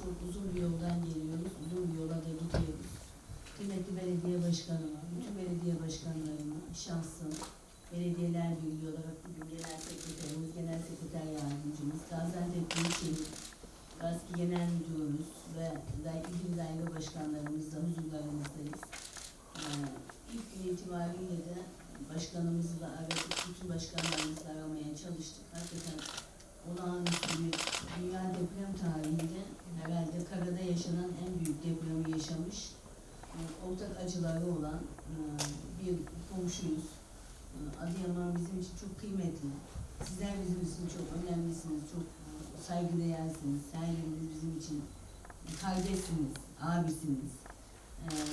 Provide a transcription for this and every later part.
çok uzun bir yoldan geliyoruz. Uzun bir yola da gidiyoruz. Kıymetli belediye başkanıma, bütün belediye başkanlarıma, şahsım, belediyeler birliği olarak bugün genel sekreterimiz, genel sekreter yardımcımız, Gaziantep Büyükşehir Gaski Genel Müdürümüz ve day- il daire başkanlarımızla huzurlarınızdayız. Ee, ilk gün itibariyle de başkanımızla aradık, bütün başkanlarımızla aramaya çalıştık. Hakikaten olağanüstü dünya deprem tarihinde herhalde karada yaşanan en büyük depremi yaşamış, e, ortak acıları olan e, bir komşuyuz. E, Adıyaman bizim için çok kıymetli. Sizler bizim için çok önemlisiniz, çok saygıdeğersiniz. Her biriniz bizim için kardeşsiniz, abisiniz.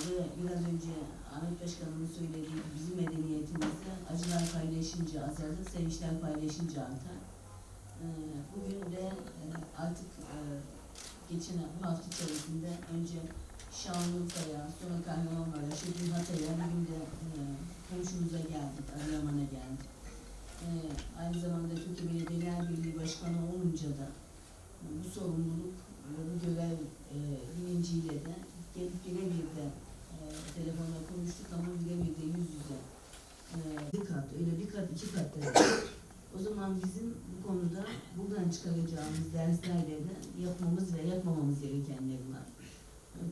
Ve biraz önce Ahmet Başkanımın söylediği bizim medeniyetimizde acılar paylaşınca azalır, sevinçler paylaşınca artar. Ee, bugün de e, artık e, geçen bu hafta içerisinde önce Şanlıurfa'ya, sonra Kahramanmaraş'a, dün Hatay'a, bugün de e, komşumuza geldik, Adıyaman'a geldik. Aynı zamanda Türkiye Belediyeler Birliği Başkanı olunca da bu sorumluluk ve bu görev bilinciyle de gelip birebir de telefonla konuştuk ama birebir de yüz yüze bir kat, öyle bir kat, iki kat o zaman bizim bu konuda buradan çıkaracağımız derslerle de yapmamız ve yapmamamız gerekenler var.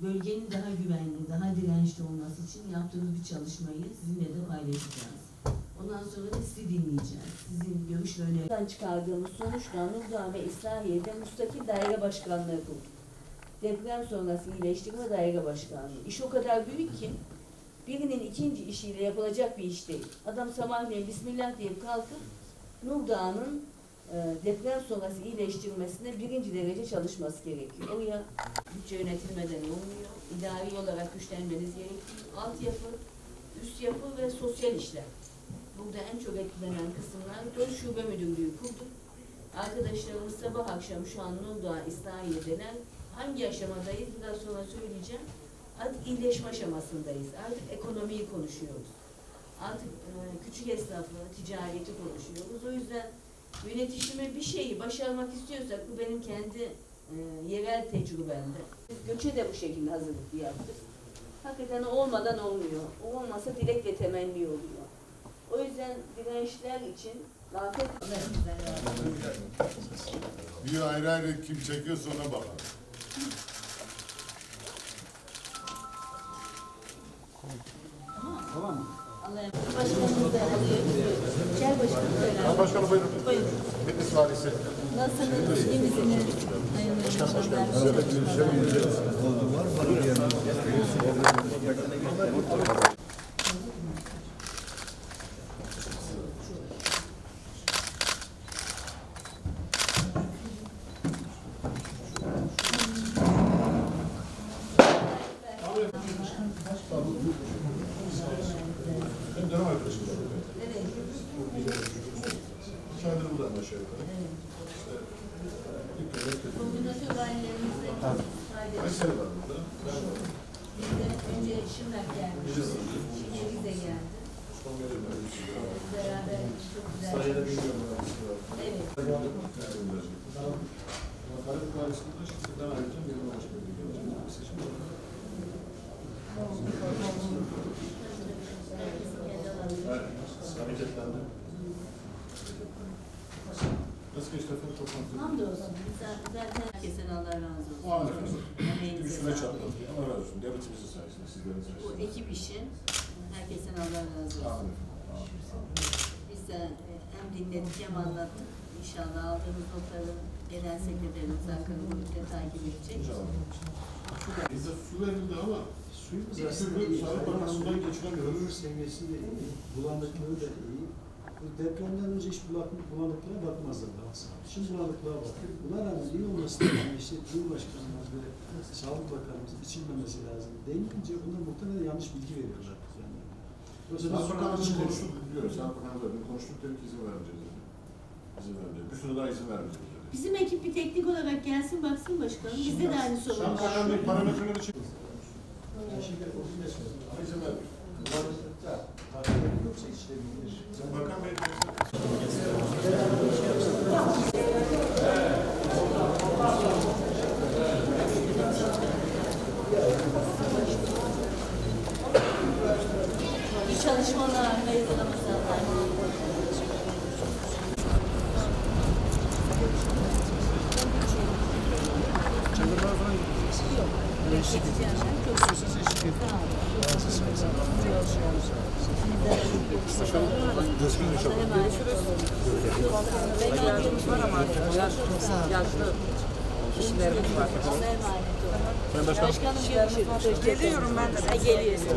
Bölgenin daha güvenli, daha dirençli olması için yaptığımız bir çalışmayı sizinle de paylaşacağız. Ondan sonra da sizi dinleyeceğiz. Sizin görüş ve önerilerinizi Buradan çıkardığımız sonuçla Nurdağ ve İslahiye'de müstakil daire başkanlığı kurduk. Deprem sonrası iyileştirme daire başkanlığı. İş o kadar büyük ki birinin ikinci işiyle yapılacak bir iş değil. Adam sabahleyin Bismillah deyip kalkıp Nurdağ'ın e, deprem sonrası iyileştirmesine birinci derece çalışması gerekiyor. Oraya bütçe yönetilmeden olmuyor. İdari olarak güçlenmeniz gerekiyor. Altyapı, üst yapı ve sosyal işler. Burada en çok etkilenen kısımlar dört şube müdürlüğü kurduk. Arkadaşlarımız sabah akşam şu an Nurdağ, İslahiye'deler. Hangi aşamadayız biraz sonra söyleyeceğim. Artık iyileşme aşamasındayız. Artık ekonomiyi konuşuyoruz. Artık e, küçük esnafı, ticareti konuşuyoruz. O yüzden yönetişime bir şeyi başarmak istiyorsak bu benim kendi e, yerel tecrübemde. Biz göçe de bu şekilde hazırlık yaptık. Hakikaten olmadan olmuyor. O olmasa dilek ve temenni oluyor. O yüzden dirençler için afet Bir ayrı ayrı kim çekiyorsa ona bakar. Allah'a başkanımız da alıyor. Gel başkanım söyle. Başkanım buyurun. Buyurun. Bitlis valisi. Nasılsınız? İyi misiniz? Hayırlı akşamlar. Benim Kayseri var burada. Önce Şırnak geldi. Şimdi Rize geldi. Beraber çok güzel Sayıda bilmiyorum. Evet. Karabük Valisi'nde şimdi ben ayrıca bir başka bir. Seçim var. Hareketlendi. Nasıl geçti efendim toplantı? Hamdolsun. Zaten herkesten Allah razı olsun. Üstüne sağlık. çatladı. Allah razı olsun. Devletimizin sayesinde, sizlerin Bu sayesinde. ekip işi herkesten Allah razı olsun. Amin. Biz de e, hem dinledik hem anlattık. İnşallah aldığımız notları genel sekreterimiz Hakan Ulu'yla takip edecek. İnşallah. Bizde su verildi ama Suyumuz Bir aslında türlü iyi. Sağlık Bakanı sudan geçiremiyor. Ömür seviyesi de iyi. Bulanıklığı da iyi. Depremden önce hiç bulanık, bulanıklığa bakmazlar sağ Şimdi bulanıklığa bakıyor. Buna rağmen iyi olmasına rağmen işte Cumhurbaşkanımız ve Sağlık Bakanımız içilmemesi lazım denince bunlar muhtemelen yanlış bilgi veriyorlar. Yani. Yoksa biz kardeşi konuştuk biliyoruz. Sağlık Bakanı'nın dedi. Konuştuk dedik izin vermeyeceğiz dedi. İzin vermeyeceğiz. Bir süre daha izin vermeyeceğiz dedi. Bizim ekip bir teknik olarak gelsin baksın başkanım. Bizde de aynı sorun Sağlık var. Bakanı'nın parametreleri için. Şimdi o bir de söylüyor. Ama izin vermiyor. Yoksa içilebilir. Bakan Bey Biz çalışmalar, Ramazanlar. Çadırlar falan gideceksiniz. Yok. Eşlik edeceğiz. İstiyorsanız eşlik edin. Bazı sayısal. yaşlı kişilerimiz var. Ben başkanım. Görüşürüz. Geliyorum ben de. Geliyorsun.